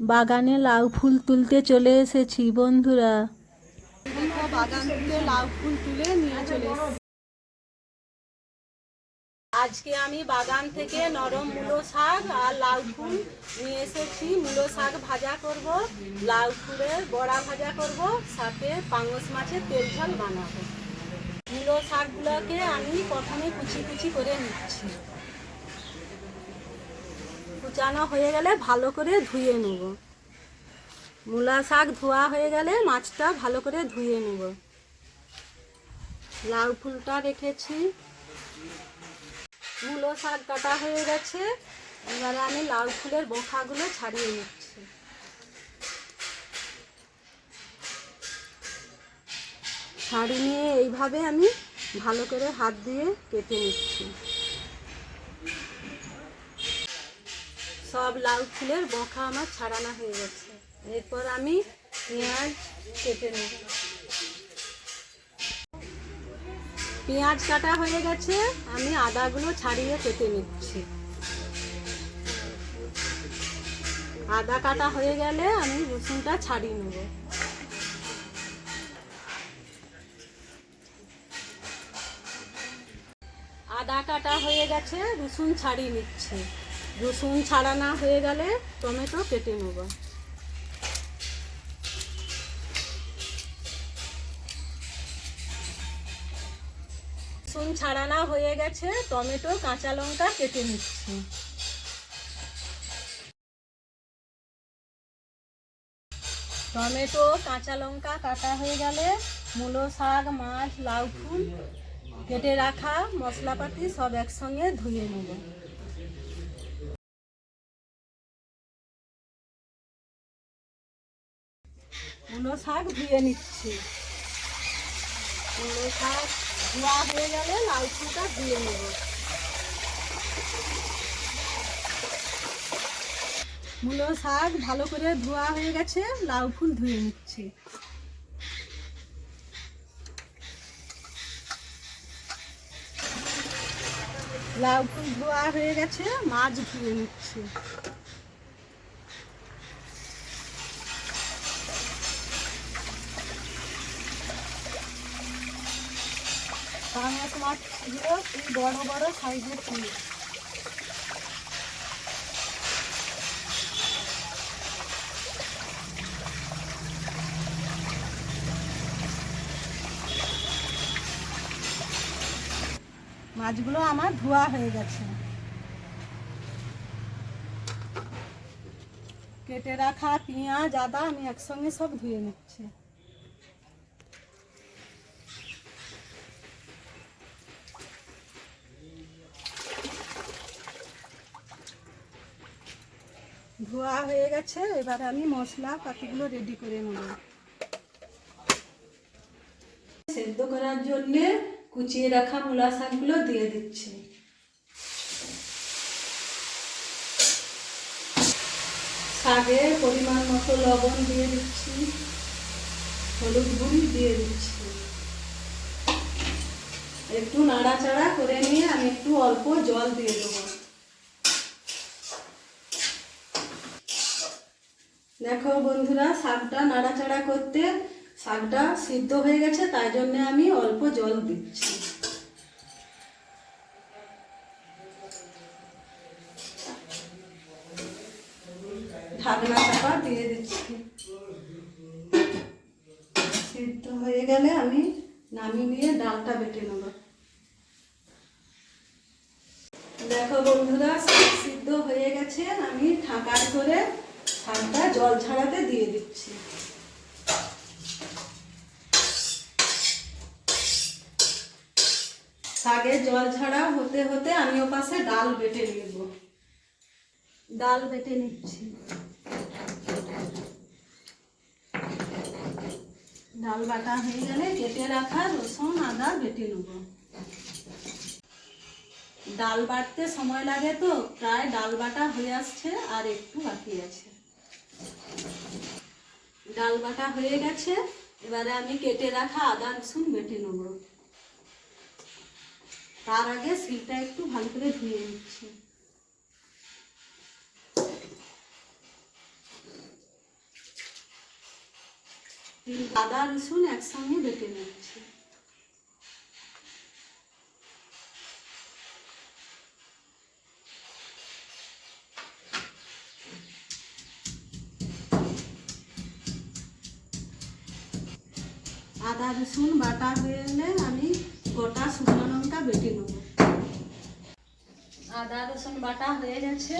বাগানে লাউ ফুল তুলতে চলে এসেছি, বন্ধুরা। বাগান থেকে লাউ ফুল তুলে নিয়ে চলে। আজকে আমি বাগান থেকে নরম মূলো শাক আর লাউ ফুল নিয়ে এসেছি। মূলো শাক ভাজা করব, লাউ ফুলের বড়া ভাজা করব, সাথে পাঙ্গস মাছের তেল ঝাল বানাবো। মূলো শাকগুলোকে আমি প্রথমে কুচি কুচি করে নিচ্ছি। কুচানো হয়ে গেলে ভালো করে ধুয়ে নেব। মূলা শাক ধোয়া হয়ে গেলে মাছটা ভালো করে ধুয়ে নেব। লাউ ফুলটা রেখেছি। মূলো শাক কাটা হয়ে গেছে। এবারে আমি লাউ ফুলের বোখাগুলো ছাড়িয়ে নিচ্ছি। ছাড়িয়ে নিয়ে এইভাবে আমি ভালো করে হাত দিয়ে কেটে নিচ্ছি। সব লাউ ফুলের বোখা আমার ছাড়ানো হয়ে গেছে। এরপর আমি পেঁয়াজ কেটে নেব। পেঁয়াজ কাটা হয়ে গেছে, আমি আদাগুলো ছাড়িয়ে কেটে নিচ্ছি। আদা কাটা হয়ে গেলে আমি রসুনটা ছাড়িয়ে নেব। আদা কাটা হয়ে গেছে, রসুন ছাড়িয়ে নিচ্ছি। রসুন ছাড়ানো হয়ে গেলে টমেটো কেটে নেব। রসুন ছাড়ানো হয়ে গেছে, টমেটো, কাঁচা লঙ্কা কেটে নিচ্ছি। টমেটো, কাঁচা লঙ্কা কাটা হয়ে গেলে মূলো শাক, মাছ, লাউ ফুল কেটে রাখা মশলাপাতি সব একসঙ্গে ধুয়ে নেব। মূলো শাক ধুয়ে নিচ্ছি। মূলো শাক ধোয়া হয়ে গেলে লাউ ফুলটা ধুয়ে নেব। মূলো শাক ভালো করে ধোয়া হয়ে গেছে, লাউ ফুল ধুয়ে নিচ্ছি। লাউ ফুল ধোয়া হয়ে গেছে, মাছ ধুয়ে নিচ্ছি। মাছগুলো বড় বড় মাছগুলো আমার ধোয়া হয়ে গেছে। কেটে রাখা, পেঁয়াজ, আদা আমি একসঙ্গে সব ধুয়ে নিচ্ছি। ধোয়া হয়ে গেছে, এবার আমি মশলা পাতিগুলো রেডি করে নেব। সেদ্ধ করার জন্য কুচিয়ে রাখা মূলা শাকগুলো দিয়ে দিচ্ছি। শাকে পরিমাণ মতো লবণ দিয়ে দিচ্ছি, হলুদ গুঁড়ি দিয়ে দিচ্ছি। একটু নাড়াচাড়া করে নিয়ে আমি একটু অল্প জল দিয়ে দেবো। দেখো বন্ধুরা, শাকটা নাড়াচাড়া করতে শাকটা সিদ্ধ হয়ে গেছে, তাই জন্য আমি অল্প জল দিচ্ছি। ঢাকনা চাপা দিয়ে দিচ্ছি। সিদ্ধ হয়ে গেলে আমি নামিয়ে নিয়ে ডালটা বেটে নেব। শাকে জল ছাড়া হতে হতে আমি ও পাশে ডাল বেটে নিব। ডাল বেটে নিচ্ছি। ডাল বাটা হয়ে গেলে কেটে রাখা রসুন, আদা বেটে নেব। ডাল বাটতে সময় লাগে তো, প্রায় ডাল বাটা হয়ে আসছে আর একটু বাকি আছে। ডাল বাটা হয়ে গেছে, এবারে আমি কেটে রাখা আদা রসুন বেটে নেব। তার আগে শিলটা একটু ভালো করে ধুয়ে নিচ্ছি আদা রসুন একসঙ্গে বেটে নিচ্ছি আদা রসুন বাটা হয়ে গেলে আমি গোটা শুকনো লঙ্কা বেটে নেব। আদা, রসুন বাটা হয়ে গেছে।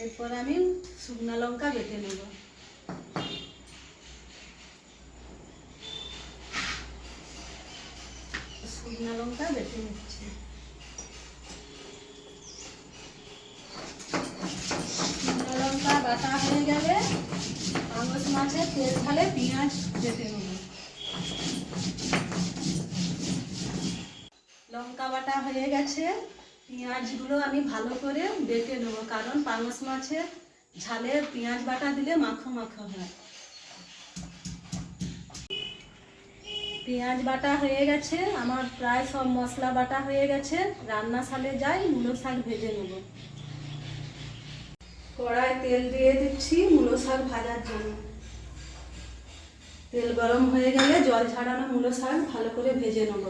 এরপর আমি শুকনো লঙ্কা বেটে নেব। শুকনো লঙ্কা বেটে নিচ্ছি শুকনো লঙ্কা বাটা হয়ে গেলে পাঙ্গস মাছের তেল ঢালে পেঁয়াজ বেটে নেব লঙ্কা বাটা হয়ে গেছে। পেঁয়াজগুলো আমি ভালো করে বেটে নেব, কারণ পাঙ্গস মাছের ঝালে পেঁয়াজ বাটা দিলে মাখো মাখো হয়। পেঁয়াজ বাটা হয়ে গেছে, আমার প্রায় সব মশলা বাটা হয়ে গেছে। রান্না সালে যাই, মূলো শাক ভেজে নেব। কড়ায় তেল দিয়ে দিচ্ছি মূলো শাক ভাজার জন্য। তেল গরম হয়ে গেলে জল ছাড়ানো মূলো শাক ভালো করে ভেজে নেব।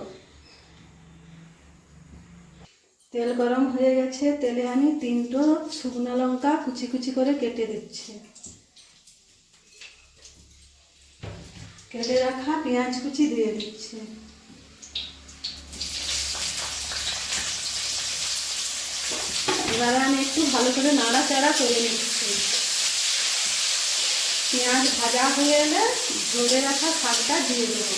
তেল গরম হয়ে গেছে, তেলে আমি তিনটো শুকনো লঙ্কা কুচি কুচি করে কেটে দিচ্ছি। কেটে রাখা পেঁয়াজ কুচি দিয়ে দিচ্ছি। এবারে আমি একটু ভালো করে নাড়াচাড়া করে নিচ্ছি। পেঁয়াজ ভাজা হয়ে এলে ধরে রাখা শাকটা দিয়ে দেবো।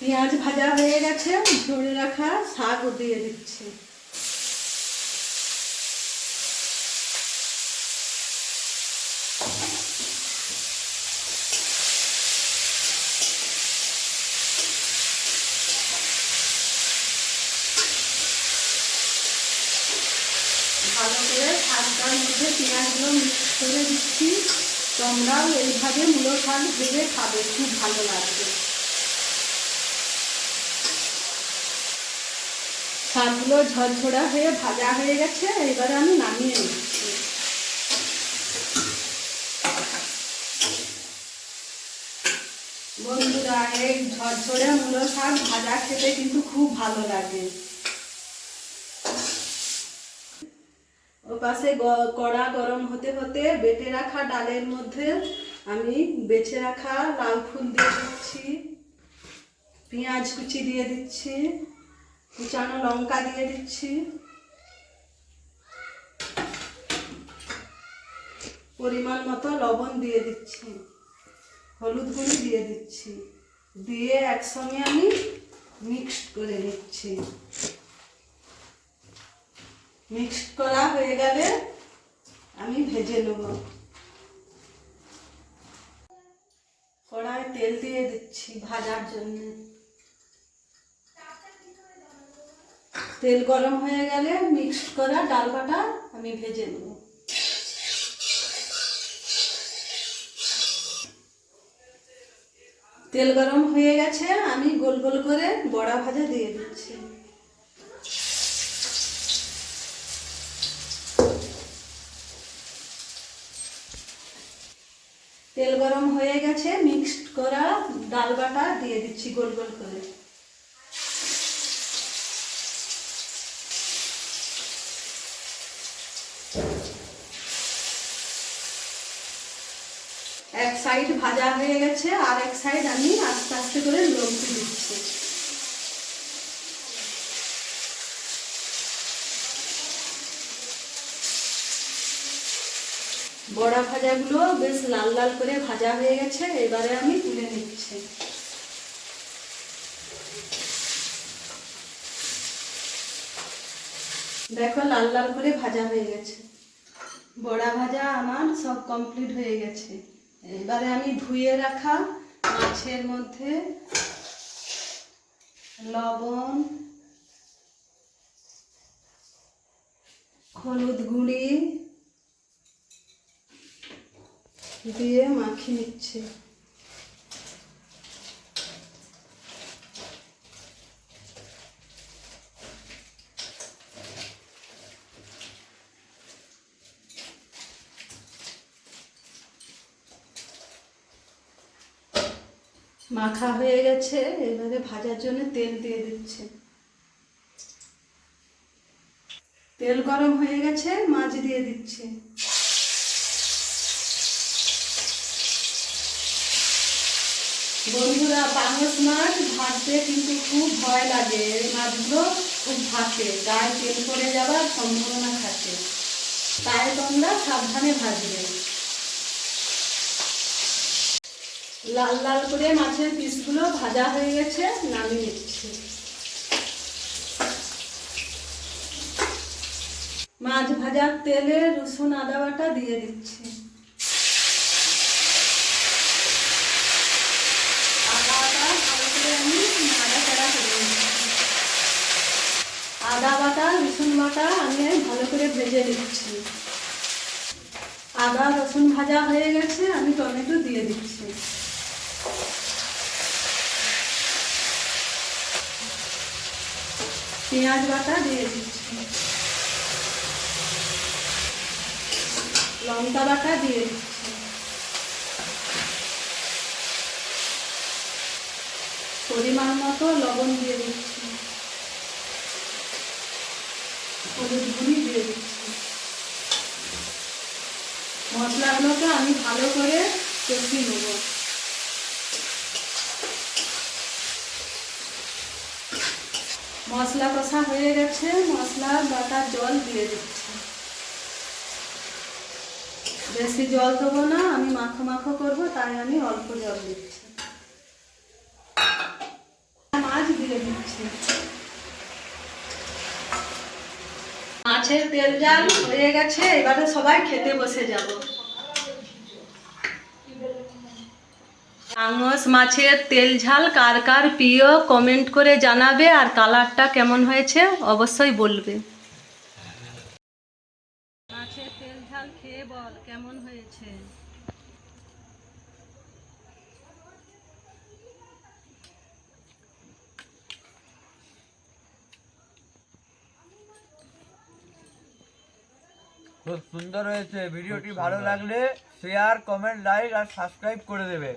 পেঁয়াজ ভাজা হয়ে গেছে ধরে রাখা শাক দিয়ে দিচ্ছি। ভালো করে শাকটার মধ্যে পেঁয়াজগুলো মিক্স করে দিচ্ছি। তোমরাও এইভাবে মূলো শাক ভেজে খাবে, খুব ভালো লাগবে। শাকগুলো ঝরঝরা হয়ে ভাজা হয়ে গেছে, এবারে আমি নামিয়ে নিচ্ছি বন্ধুরা, এই ঝরঝরে মূলো শাক ভাজা খেতে কিন্তু খুব ভালো লাগে। ও পাশে কড়া গরম হতে হতে বেটে রাখা ডালের মধ্যে আমি বেছে রাখা লাল ফুল দিয়ে দিচ্ছি, পেঁয়াজ কুচি দিয়ে দিচ্ছি। কুচানো লঙ্কা দিয়ে দিচ্ছি। পরিমাণ মতো লবণ দিয়ে দিচ্ছি। হলুদ গুঁড়ি দিয়ে দিচ্ছি। দিয়ে একসঙ্গে আমি মিক্সড করে নিচ্ছি। মিক্সড করা হয়ে গেলে আমি ভেজে নেব। কড়ায় তেল দিয়ে দিচ্ছি ভাজার জন্য। তেল গরম হয়ে গেলে মিক্সড করা ডাল বাটা আমি ভেজে নেব। তেল গরম হয়ে গেছে, আমি গোল গোল করে বড়া ভাজা দিয়ে দিচ্ছি। তেল গরম হয়ে গেছে মিক্সড করা ডাল বাটা দিয়ে দিচ্ছি গোল গোল করে। এক সাইড ভাজা হয়ে গেছে, আর এক সাইড আমি আস্তে আস্তে করে লঙ্কি দিচ্ছি। বড়া ভাজাগুলো বেশ লাল লাল করে ভাজা হয়ে গেছে, এবারে আমি তুলে নিচ্ছি। দেখো লাল লাল করে ভাজা হয়ে গেছে। বড়া ভাজা আমার সব কমপ্লিট হয়ে গেছে। এবারে আমি ধুয়ে রাখা মাছের মধ্যে লবণ হলুদ গুঁড়ি দিয়ে মাখিয়ে নিচ্ছে। মাখা হয়ে গেছে, এবারে ভাজার জন্য তেল দিয়ে দিচ্ছে। তেল গরম হয়ে গেছে, মাছ দিয়ে দিচ্ছে। বন্ধুরা, পাঙস মাছ ভাজতে কিন্তু খুব ভয় লাগে। মাছগুলো খুব ভাসে গায়ে তেল পড়ে যাওয়ার সম্ভাবনা থাকে। তাই তোমরা সাবধানে ভাজবে। লাল লাল করে মাছের পিসগুলো ভাজা হয়ে গেছে, নামিয়ে নিচ্ছি। মাছ ভাজার তেলে রসুন, আদা বাটা দিয়ে দিচ্ছি। ভালো করে আমি করে আদা বাটা, রসুন বাটা আমি ভালো করে ভেজে দিচ্ছি আদা রসুন ভাজা হয়ে গেছে, আমি টমেটো দিয়ে দিচ্ছি। পেঁয়াজ বাটা দিয়ে দিচ্ছি। লঙ্কা বাটা দিয়ে দিচ্ছি। পরিমাণ মতো লবণ দিয়ে দিচ্ছি। হলুদ গুঁড়ি দিয়ে দিচ্ছি। মশলাগুলোকে আমি ভালো করে কষিয়ে নেব। মশলা কষা হয়ে গেছে। মশলা বাটার জল দিয়ে দিচ্ছি। বেশি জল দেবো না, আমি মাখো মাখো করব, তাই আমি অল্প জল দিচ্ছি। মাছ দিয়ে দিচ্ছি। মাছের তেল জাল হয়ে গেছে, এবারে সবাই খেতে বসে যাব। আঙস মাছের তেল ঝাল কার কার প্রিয় কমেন্ট করে জানাবে আর কালারটা কেমন হয়েছে অবশ্যই বলবে। মাছের তেল ঝাল খেয়ে বল কেমন হয়েছে? খুব সুন্দর হয়েছে। ভিডিওটি ভালো লাগলে শেয়ার কমেন্ট লাইক আর সাবস্ক্রাইব করে দেবে।